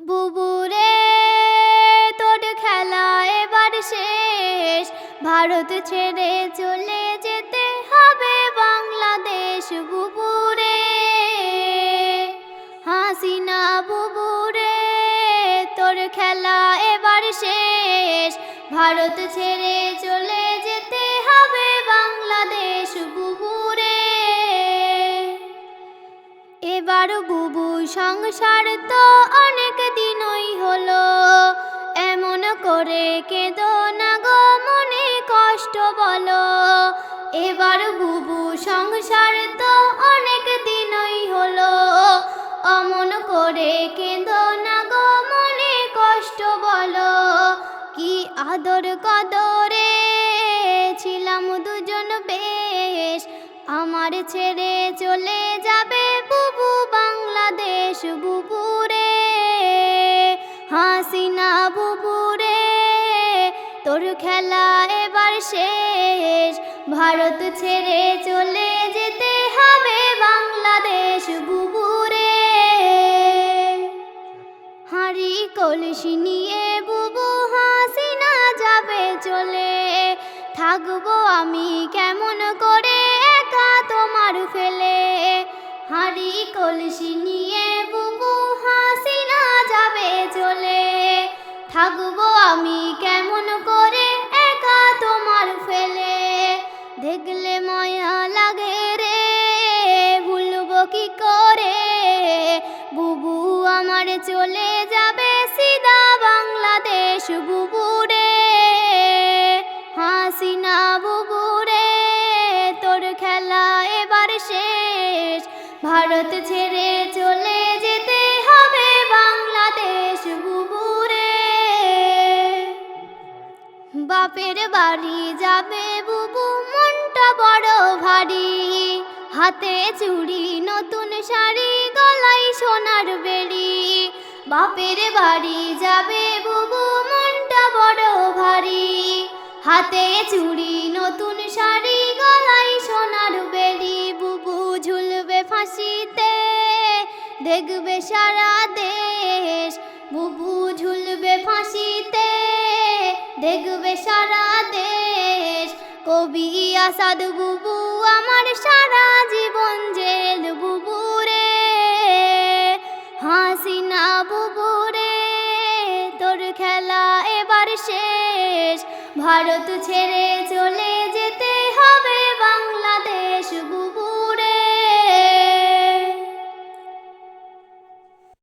বুবুরে, তোর খেলা এবার শেষ। ভারত ছেড়ে চলে যেতে হবে বাংলাদেশ বুবুরে। হাসিনা বুবুরে, তোর খেলা এবার শেষ। ভারত ছেড়ে চলে এবার বুবু সংসার তো অনেক দিনই হলো। এমন করে কেঁদো না গো, মনে কষ্ট বলো। এবার বুবু সংসার তো অনেক দিনই হলো। অমন করে কেঁদো না গো, মনে কষ্ট বলো। কি আদর কদরে ছিলাম দুজন বেশ। আমার ছেড়ে চলে হাসিনা বুবুরে, তোর খেলা এবার শেষ। ভারত ছেড়ে চলে যেতে হবে বাংলাদেশ বুবুরে। হাঁড়ি কলসি নিয়ে বুবু হাসিনা যাবে চলে। থাকব আমি কেমন চলে যাবে সিধা বাংলাদেশ বুবুরে। হাসিনা বুবুরে, তোর খেলা এবার শেষ। ভারত ছেড়ে চলে যেতে হবে বাংলাদেশ বুবুরে। বাপের বাড়ি যাবে বুবু, মনটা বড় ভারী। হাতে চুড়ি, নতুন শাড়ি, গলায় সোনার বেড়ি। বাপের বাড়ি যাবে বুবু, মনটা বড় ভারী। হাতে চুড়ি, নতুন শাড়ি, গলায় সোনার বেড়ি। বুবু ঝুলবে ফাঁসিতে, দেখবে সারা দেশ। বুবু ঝুলবে ফাঁসিতে, দেখবে সারা দেশ। কবি আসাদ বুবু, আমার সারা জীবন জেল। বুবুরে ভারত ছেড়ে চলে